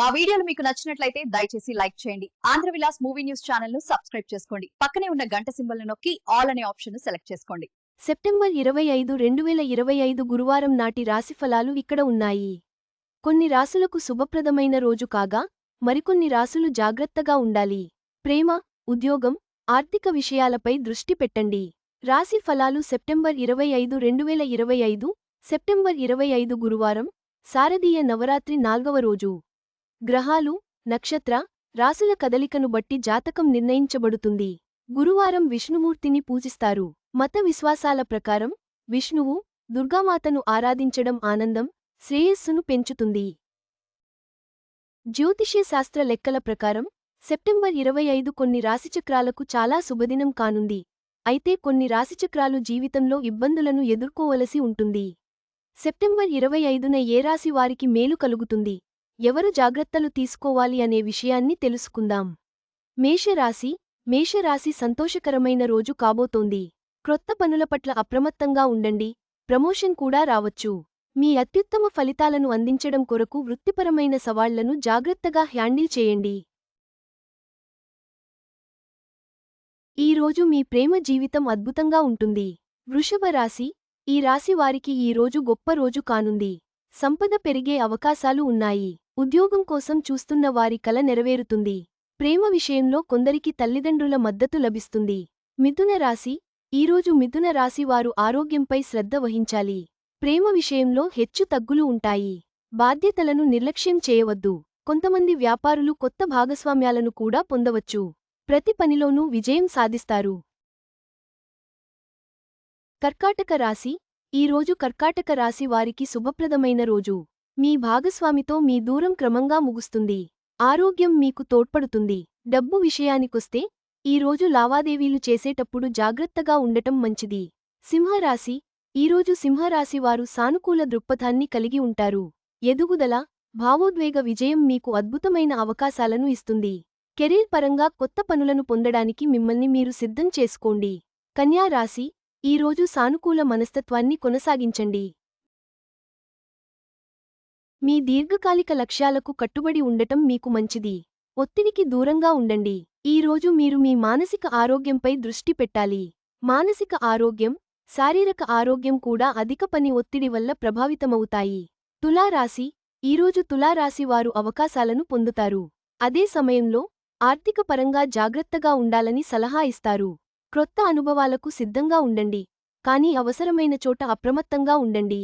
మా వీడియోలు మీకు నచ్చినట్లయితే దయచేసి లైక్ చేయండి. ఆంధ్ర విలాస్ మూవీ న్యూస్ ఛానల్ను సబ్స్క్రైబ్ చేసుకోండి. పక్కనే ఉన్న గంట సింబల్ నొక్కి ఆల్ అనే ఆప్షన్ను సెలెక్ట్ చేసుకోండి. సెప్టెంబర్ ఇరవై ఐదు రెండు వేల ఇరవై ఐదు గురువారం నాటి రాశిఫలాలు ఇక్కడ ఉన్నాయి. కొన్ని రాసులకు శుభప్రదమైన రోజు కాగా మరికొన్ని రాసులు జాగ్రత్తగా ఉండాలి. ప్రేమ ఉద్యోగం ఆర్థిక విషయాలపై దృష్టి పెట్టండి. రాశి ఫలాలు సెప్టెంబర్ ఇరవై ఐదు రెండు వేల ఇరవై ఐదు సెప్టెంబర్ ఇరవై ఐదు గురువారం శారదీయ నవరాత్రి నాల్గవ రోజు. గ్రహాలు నక్షత్ర రాసుల కదలికను బట్టి జాతకం నిర్ణయించబడుతుంది. గురువారం విష్ణుమూర్తిని పూజిస్తారు. మత విశ్వాసాల ప్రకారం విష్ణువు దుర్గామాతను ఆరాధించడం ఆనందం శ్రేయస్సును పెంచుతుంది. జ్యోతిష్య శాస్త్ర లెక్కల ప్రకారం సెప్టెంబర్ ఇరవై ఐదు కొన్ని రాశిచక్రాలకు చాలా శుభదినం కానుంది. అయితే కొన్ని రాశిచక్రాలు జీవితంలో ఇబ్బందులను ఎదుర్కోవలసి ఉంటుంది. సెప్టెంబర్ ఇరవై ఐదున ఏ రాశి వారికి మేలు కలుగుతుంది? ఎవరు జాగ్రత్తలు తీసుకోవాలి అనే విషయాన్ని తెలుసుకుందాం. మేషరాశి మేషరాశి సంతోషకరమైన రోజు కాబోతోంది. క్రొత్త పనుల పట్ల అప్రమత్తంగా ఉండండి. ప్రమోషన్ కూడా రావచ్చు. మీ అత్యుత్తమ ఫలితాలను అందించడం కొరకు వృత్తిపరమైన సవాళ్ళను జాగ్రత్తగా హ్యాండిల్ చేయండి. ఈ రోజు మీ ప్రేమ జీవితం అద్భుతంగా ఉంటుంది. వృషభ రాశి ఈ రాశి వారికి ఈ రోజు గొప్ప రోజు కానుంది. సంపద పెరిగే అవకాశాలు ఉన్నాయి. ఉద్యోగం కోసం చూస్తున్న వారి కల నెరవేరుతుంది. ప్రేమ విషయంలో కొందరికి తల్లిదండ్రుల మద్దతు లభిస్తుంది. మిథున రాశి ఈరోజు మిథున రాశి వారు ఆరోగ్యంపై శ్రద్ధ వహించాలి. ప్రేమ విషయంలో హెచ్చు తగ్గులు ఉంటాయి. బాధ్యతలను నిర్లక్ష్యం చేయవద్దు. కొంతమంది వ్యాపారులు కొత్త భాగస్వామ్యాలను కూడా పొందవచ్చు. ప్రతి పనిలోనూ విజయం సాధిస్తారు. కర్కాటక రాశి ఈ రోజు కర్కాటక రాశి వారికి శుభప్రదమైన రోజు. మీ భాగస్వామితో మీ దూరం క్రమంగా ముగుస్తుంది. ఆరోగ్యం మీకు తోడ్పడుతుంది. డబ్బు విషయానికొస్తే ఈరోజు లావాదేవీలు చేసేటప్పుడు జాగ్రత్తగా ఉండటం మంచిది. సింహరాశి ఈరోజు సింహరాశివారు సానుకూల దృక్పథాన్ని కలిగి ఉంటారు. ఎదుగుదల భావోద్వేగ విజయం మీకు అద్భుతమైన అవకాశాలను ఇస్తుంది. కెరీర్ పరంగా కొత్త పనులను పొందడానికి మిమ్మల్ని మీరు సిద్ధం చేసుకోండి. కన్యా రాశి ఈరోజు సానుకూల మనస్తత్వాన్ని కొనసాగించండి. మీ దీర్ఘకాలిక లక్ష్యాలకు కట్టుబడి ఉండటం మీకు మంచిది. ఒత్తిడికి దూరంగా ఉండండి. ఈరోజు మీరు మీ మానసిక ఆరోగ్యంపై దృష్టి పెట్టాలి. మానసిక ఆరోగ్యం శారీరక ఆరోగ్యం కూడా అధిక పని ఒత్తిడి వల్ల ప్రభావితమవుతాయి. తులారాశి ఈరోజు తులారాశి వారు అవకాశాలను పొందుతారు. అదే సమయంలో ఆర్థిక పరంగా జాగ్రత్తగా ఉండాలని సలహా ఇస్తారు. క్రొత్త అనుభవాలకు సిద్ధంగా ఉండండి. కానీ అవసరమైన చోట అప్రమత్తంగా ఉండండి.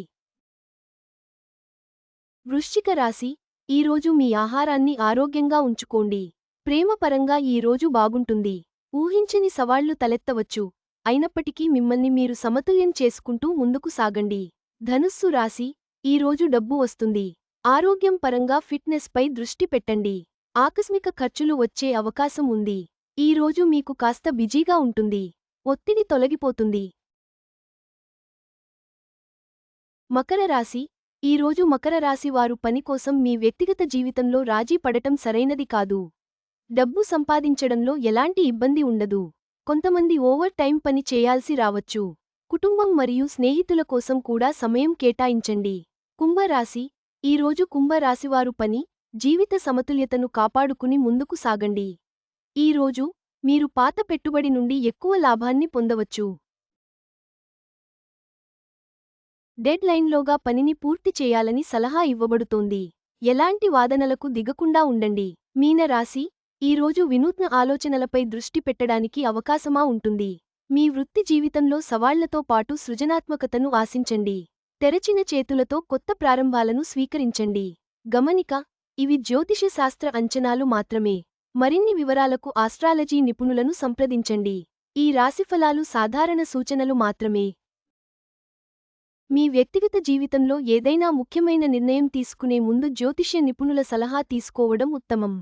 వృశ్చిక రాశి ఈరోజు మీ ఆహారాన్ని ఆరోగ్యంగా ఉంచుకోండి. ప్రేమపరంగా ఈ రోజు బాగుంటుంది. ఊహించని సవాళ్ళు తలెత్తవచ్చు. అయినప్పటికీ మిమ్మల్ని మీరు సమతుల్యం చేసుకుంటూ ముందుకు సాగండి. ధనుస్సు రాశి ఈరోజు డబ్బు వస్తుంది. ఆరోగ్యం పరంగా ఫిట్నెస్పై దృష్టి పెట్టండి. ఆకస్మిక ఖర్చులు వచ్చే అవకాశం ఉంది. ఈ రోజు మీకు కాస్త బిజీగా ఉంటుంది. ఒత్తిడి తొలగిపోతుంది. మకర రాశి ఈరోజు మకర రాశి వారు పని కోసం మీ వ్యక్తిగత జీవితంలో రాజీ పడటం సరైనది కాదు. డబ్బు సంపాదించడంలో ఎలాంటి ఇబ్బంది ఉండదు. కొంతమంది ఓవర్ టైం పని చేయాల్సి రావచ్చు. కుటుంబం మరియు స్నేహితుల కోసం కూడా సమయం కేటాయించండి. కుంభరాశి. ఈరోజు కుంభరాశివారు పని జీవిత సమతుల్యతను కాపాడుకుని ముందుకు సాగండి. ఈరోజు మీరు పాత పెట్టుబడి నుండి ఎక్కువ లాభాన్ని పొందవచ్చు. డెడ్ లైన్లోగా పనిని పూర్తి చేయాలని సలహా ఇవ్వబడుతోంది. ఎలాంటి వాదనలకు దిగకుండా ఉండండి. మీనరాశి ఈరోజు వినూత్న ఆలోచనలపై దృష్టి పెట్టడానికి అవకాశమా ఉంటుంది. మీ వృత్తి జీవితంలో సవాళ్ళతో పాటు సృజనాత్మకతను ఆశించండి. తెరచిన చేతులతో కొత్త ప్రారంభాలను స్వీకరించండి. గమనిక ఇవి జ్యోతిష శాస్త్ర అంచనాలు మాత్రమే. మరిన్ని వివరాలకు ఆస్ట్రాలజీ నిపుణులను సంప్రదించండి. ఈ రాశిఫలాలు సాధారణ సూచనలు మాత్రమే. మీ వ్యక్తిగత జీవితంలో ఏదైనా ముఖ్యమైన నిర్ణయం తీసుకునే ముందు జ్యోతిష్య నిపుణుల సలహా తీసుకోవడం ఉత్తమం.